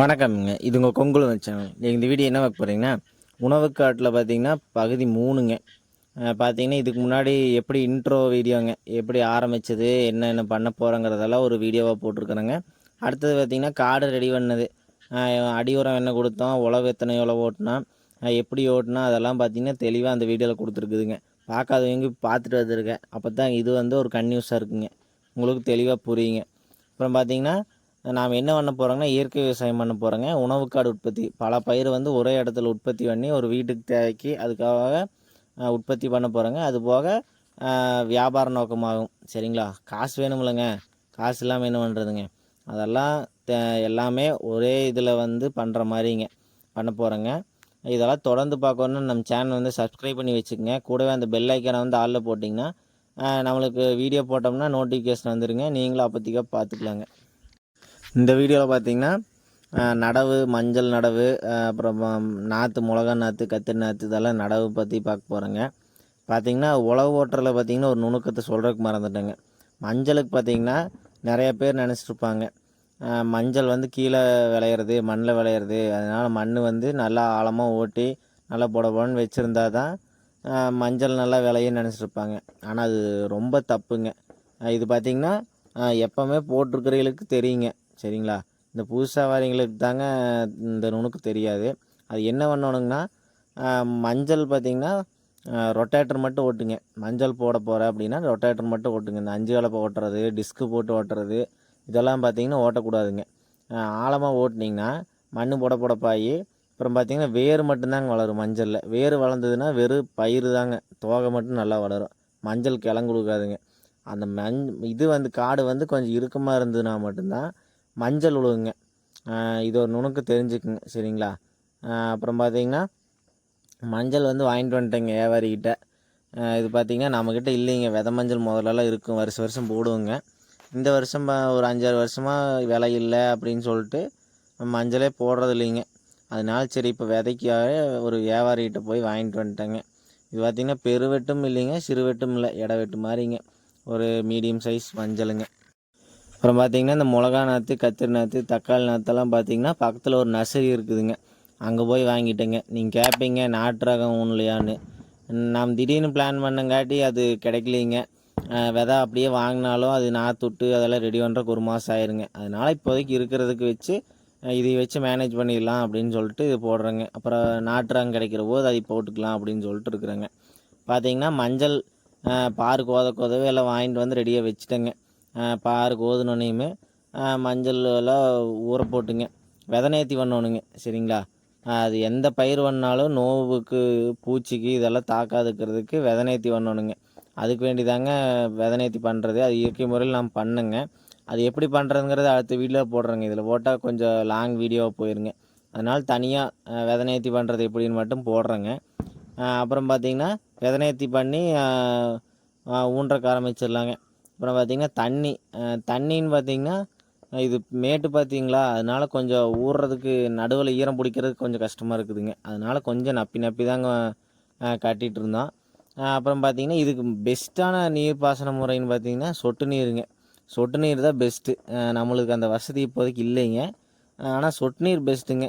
வணக்கம்ங்க. இது உங்கள் கொங்குல சேனல். நீங்கள் இந்த வீடியோ என்ன பார்க்க போகிறீங்கன்னா உணவு காட்டில் பார்த்தீங்கன்னா பகுதி மூணுங்க. பார்த்தீங்கன்னா இதுக்கு முன்னாடி எப்படி இன்ட்ரோ வீடியோங்க எப்படி ஆரம்பிச்சது என்னென்ன பண்ண போகிறோங்கிறதெல்லாம் ஒரு வீடியோவாக போட்டிருக்குறேங்க. அடுத்தது பார்த்திங்கன்னா காடு ரெடி பண்ணது. அடி உரம் என்ன கொடுத்தோம் உழவு எத்தனை எவ்வளோ ஓட்டினா எப்படி ஓட்டினா அதெல்லாம் பார்த்தீங்கன்னா தெளிவாக அந்த வீடியோவில் கொடுத்துருக்குதுங்க. பார்க்காதவங்க பார்த்துட்டு வந்துருக்கேன் அப்போ தான் இது வந்து ஒரு கன்யூஸாக இருக்குங்க. உங்களுக்கு தெளிவாக புரியுங்க. அப்புறம் பார்த்தீங்கன்னா நாம் என்ன பண்ண போகிறோங்கன்னா இயற்கை விவசாயம் பண்ண போகிறோங்க உணவுக்காடு உற்பத்தி. பல பயிர் வந்து ஒரே இடத்துல உற்பத்தி பண்ணி ஒரு வீட்டுக்கு தேவைக்கு அதுக்காக உற்பத்தி பண்ண போகிறோங்க அது போக வியாபார நோக்கமாகும். சரிங்களா? காசு வேணுமில்லைங்க. காசு இல்லாமல் என்ன பண்ணுறதுங்க அதெல்லாம் தே- எல்லாமே ஒரே இதில் வந்து பண்ணுற மாதிரிங்க. பண்ண போகிறோங்க இதெல்லாம் தொடர்ந்து பார்க்கணுன்னு நம்ம சேனல் வந்து சப்ஸ்கிரைப் பண்ணி வச்சுக்கோங்க. கூடவே அந்த பெல் ஐக்கனை வந்து ஆளில் போட்டிங்கன்னா நம்மளுக்கு வீடியோ போட்டோம்னா நோட்டிஃபிகேஷன் வந்துடுங்க நீங்களும் அப்போதிக்காக பார்த்துக்கலாங்க. இந்த வீடியோவில் பார்த்தீங்கன்னா நடவு மஞ்சள் நடவு அப்புறம் நாற்று மிளகா நாற்று கத்திரி நாற்று இதெல்லாம் நடவு பற்றி பார்க்க போகிறேங்க பார்த்தீங்கன்னா உழவு ஓட்டுறதுல பார்த்தீங்கன்னா ஒரு நுணுக்கத்தை சொல்கிறதுக்கு மறந்துட்டேங்க. மஞ்சளுக்கு பார்த்தீங்கன்னா நிறைய பேர் நினச்சிட்ருப்பாங்க மஞ்சள் வந்து கீழே விளையிறது மண்ணில் விளையிறது. அதனால் மண் வந்து நல்லா ஆழமாக ஓட்டி நல்லா புட புடன்னு வச்சுருந்தா தான் மஞ்சள் நல்லா விளையும் நினச்சிட்ருப்பாங்க ஆனால் அது ரொம்ப தப்புங்க. இது பார்த்திங்கன்னா எப்போவுமே போட்டிருக்கிறவங்களுக்கு தெரியுங்க. சரிங்களா? இந்த புதுசாக வரீங்களுக்கு தாங்க இந்த நுணுக்கு தெரியாது. அது என்ன பண்ணணுங்கன்னா மஞ்சள் பார்த்திங்கன்னா ரொட்டேட்டர் மட்டும் ஓட்டுங்க மஞ்சள் போட போகிற அப்படின்னா ரொட்டேட்டர் மட்டும் ஓட்டுங்க இந்த அஞ்சு கலப்பை ஓட்டுறது டிஸ்க்கு போட்டு ஓட்டுறது இதெல்லாம் பார்த்திங்கன்னா ஓட்டக்கூடாதுங்க. ஆழமாக ஓட்டுனீங்கன்னா மண் புட புடப்பாகி அப்புறம் பார்த்திங்கன்னா வேர் மட்டும்தாங்க வளரும் மஞ்சளில். வேர் வளர்ந்ததுன்னா வெறும் பயிர் தாங்க. தோகை மட்டும் நல்லா வளரும். மஞ்சள் கிளங்கு கொடுக்காதுங்க அந்த மஞ் இது வந்து காடு வந்து கொஞ்சம் இறுக்கமாக இருந்ததுன்னா மட்டும்தான் மஞ்சள் உழுவுங்க இது ஒரு நுணுக்கு தெரிஞ்சுக்குங்க சரிங்களா? அப்புறம் பார்த்தீங்கன்னா மஞ்சள் வந்து வாங்கிட்டு வந்துட்டேங்க வியாபாரிக்கிட்ட இது பார்த்திங்கன்னா நம்மக்கிட்ட இல்லைங்க. வித மஞ்சள் முதலெல்லாம் இருக்கும். வருஷம் வருஷம் போடுவோங்க. இந்த வருஷம் ஒரு அஞ்சாறு வருஷமாக விலை இல்லை அப்படின்னு சொல்லிட்டு மஞ்சளே போடுறது இல்லைங்க. அதனால சரி இப்போ விதைக்காக ஒரு வியாபாரிகிட்ட போய் வாங்கிட்டு வந்துட்டேங்க. இது பார்த்திங்கன்னா பெருவெட்டும் இல்லைங்க சிறுவெட்டும் இல்லை. இட வெட்டு மாதிரிங்க ஒரு மீடியம் சைஸ் மஞ்சளுங்க. அப்புறம் பார்த்தீங்கன்னா இந்த மிளகா நாற்று கத்திரி நாற்று தக்காளி நாற்றெல்லாம் பார்த்தீங்கன்னா பக்கத்தில் ஒரு நர்சரி இருக்குதுங்க. அங்கே போய் வாங்கிட்டேங்க. நீங்கள் கேட்பீங்க நாட்டு ரகம் ஒன்றுலையான்னு நாம் திடீர்னு பிளான் பண்ணங்காட்டி அது கிடைக்கலிங்க. விதை அப்படியே வாங்கினாலும் அது நாற்றுட்டு அதெல்லாம் ரெடி பண்ணுறக்கு ஒரு மாதம் ஆயிருங்க. அதனால் இப்போதைக்கு இருக்கிறதுக்கு வச்சு இதை வச்சு மேனேஜ் பண்ணிடலாம் அப்படின்னு சொல்லிட்டு இது போடுறேங்க. அப்புறம் நாட்டு ரகம் கிடைக்கிற போது அதை போட்டுக்கலாம் அப்படின்னு சொல்லிட்டு இருக்கிறேங்க. பார்த்தீங்கன்னா மஞ்சள் பாரு கோத கோதவே எல்லாம் வாங்கிட்டு வந்து ரெடியாக வச்சுட்டேங்க. பாரு கோதுனோனையுமே மஞ்சள் எல்லாம் ஊற போட்டுங்க. விதை நேர்த்தி பண்ணணுங்க சரிங்களா? அது எந்த பயிர் பண்ணாலும் நோவுக்கு பூச்சிக்கு இதெல்லாம் தாக்காதுக்கிறதுக்கு விதை நேர்த்தி பண்ணணுங்க அதுக்கு வேண்டி தாங்க நேர்த்தி பண்ணுறது அது இயற்கை முறையில் நாம் பண்ணுங்க. அது எப்படி பண்ணுறதுங்கிறது அடுத்த வீடியோவில் போடுறேங்க. இதில் போட்டால் கொஞ்சம் லாங் வீடியோவாக போயிருங்க. அதனால் தனியாக விதை நேர்த்தி பண்ணுறது எப்படின்னு மட்டும் போடுறேங்க. அப்புறம் பார்த்தீங்கன்னா விதை நேர்த்தி பண்ணி ஊன்றக்க ஆரம்பிச்சிடலாங்க அப்புறம் பார்த்தீங்கன்னா தண்ணி தண்ணின்னு பார்த்தீங்கன்னா இது மேட்டு பார்த்தீங்களா அதனால் கொஞ்சம் ஊறுறதுக்கு நடுவில் ஈரம் பிடிக்கிறதுக்கு கொஞ்சம் கஷ்டமாக இருக்குதுங்க. அதனால் கொஞ்சம் நப்பி நப்பி தாங்க கட்டிகிட்டு இருந்தோம். அப்புறம் பார்த்தீங்கன்னா இதுக்கு பெஸ்ட்டான நீர் பாசன முறைன்னு பார்த்தீங்கன்னா சொட்டு நீருங்க. சொட்டு நீர் தான் பெஸ்ட்டு. நம்மளுக்கு அந்த வசதி இப்போதைக்கு இல்லைங்க. ஆனால் சொட்டு நீர் பெஸ்ட்டுங்க.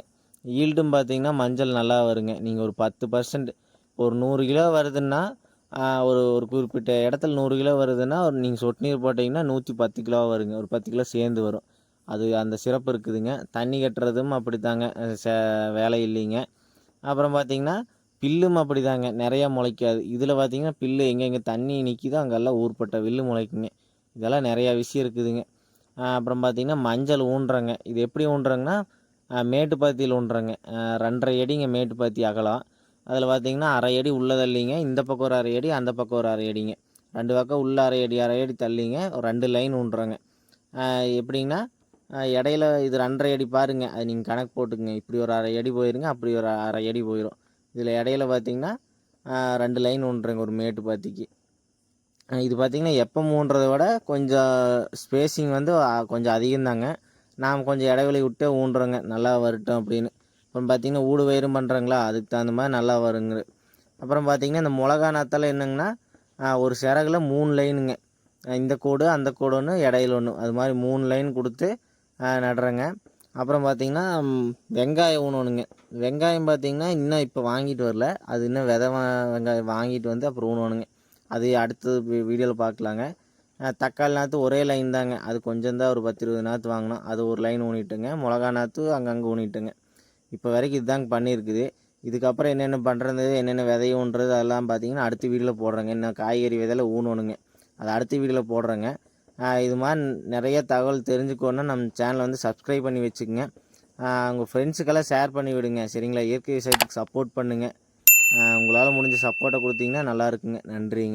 ஈல்டும் பார்த்தீங்கன்னா மஞ்சள் நல்லா வருங்க. நீங்கள் ஒரு பத்து பர்சன்ட் ஒரு நூறு கிலோ வருதுன்னா ஒரு ஒரு குறிப்பிட்ட இடத்துல நூறு கிலோ வருதுன்னா ஒரு நீங்கள் சொட்டு நீர் போட்டிங்கன்னா நூற்றி பத்து கிலோ வருங்க. ஒரு பத்து கிலோ சேர்ந்து வரும். அது அந்த சிறப்பு இருக்குதுங்க. தண்ணி கட்டுறதும் அப்படி தாங்க ச வேலை இல்லைங்க. அப்புறம் பார்த்தீங்கன்னா பில்லும் அப்படிதாங்க. நிறையா முளைக்காது. இதில் பார்த்திங்கன்னா பில்லு எங்கெங்கே தண்ணி நிற்கிதோ அங்கெல்லாம் ஊர்பட்ட வில்லு முளைக்குங்க. இதெல்லாம் நிறையா விஷயம் இருக்குதுங்க. அப்புறம் பார்த்திங்கன்னா மஞ்சள் ஊன்றுறங்க. இது எப்படி ஊன்றுறங்கன்னா மேட்டுப்பாத்தியில் ஊன்றுறங்க. ரெண்டரை அடிங்க மேட்டுப்பாத்தி அகலம். அதில் பார்த்தீங்கன்னா அரை அடி உள்ளே தள்ளிங்க இந்த பக்கம் ஒரு அரை அடி அந்த பக்கம் ஒரு அரை அடிங்க. ரெண்டு பக்கம் உள்ள அரை அடி அரை அடி தள்ளிங்க ஒரு ரெண்டு லைன் ஊன்றுறங்க. எப்படிங்கன்னா இடையில இது ரெண்டரை அடி பாருங்க அது நீங்கள் கணக்கு போட்டுக்குங்க. இப்படி ஒரு அரை அடி போயிருங்க அப்படி ஒரு அரை அடி போயிடும் இதில் இடையில பார்த்தீங்கன்னா ரெண்டு லைன் ஊன்றுறங்க ஒரு மேட்டு பாத்திக்கு. இது பார்த்தீங்கன்னா எப்போ ஊன்றதை விட கொஞ்சம் ஸ்பேஸிங் வந்து கொஞ்சம் அதிகம்தாங்க. நாம் கொஞ்சம் இடைவெளி விட்டே ஊன்றுறோங்க நல்லா வரட்டும் அப்படின்னு. அப்புறம் பார்த்தீங்கன்னா ஊடு வயிறும் பண்ணுறாங்களா அதுக்கு தகுந்த மாதிரி நல்லா வருங்க அப்புறம் பார்த்தீங்கன்னா இந்த மிளகா நாத்தால் என்னங்கன்னா ஒரு சிறகுல மூணு லைனுங்க. இந்த கோடு அந்த கோடு ஒன்று இடையில ஒன்று அது மாதிரி மூணு லைன் கொடுத்து நடுறேங்க. அப்புறம் பார்த்தீங்கன்னா வெங்காயம் ஊனணுங்க வெங்காயம் பார்த்திங்கன்னா இன்னும் இப்போ வாங்கிட்டு வரல. அது இன்னும் விதை வெங்காயம் வாங்கிட்டு வந்து அப்புறம் ஊனணுங்க அது அடுத்தது வீடியோவில் பார்க்கலாங்க தக்காளி நாற்று ஒரே லைன் தாங்க. அது கொஞ்சம் தான் ஒரு பத்து இருபது நாற்று வாங்கினோம். அது ஒரு லைன் ஊனிட்டுங்க. மிளகா நாற்று அங்கங்கே ஊனிட்டுங்க. இப்போ வரைக்கும் இதுதாங்க பண்ணியிருக்குது. இதுக்கப்புறம் என்னென்ன பண்ணுறது என்னென்ன விதையுன்றது அதெல்லாம் பார்த்தீங்கன்னா அடுத்த வீடியோவில் போடுறேங்க. இன்னும் காய்கறி விதையில ஊனணுங்க. அது அடுத்த வீடியோவில் போடுறேங்க. இது மாதிரி நிறைய தகவல் தெரிஞ்சுக்கணுன்னா நம்ம சேனலை வந்து சப்ஸ்கிரைப் பண்ணி வச்சுக்கோங்க. உங்கள் ஃப்ரெண்ட்ஸுக்கெல்லாம் ஷேர் பண்ணி விடுங்க. சரிங்களா? இயற்கை விவசாயத்துக்கு சப்போர்ட் பண்ணுங்கள் உங்களால் முடிஞ்ச சப்போர்ட்டை கொடுத்தீங்கன்னா நல்லா இருக்குங்க. நன்றிங்க.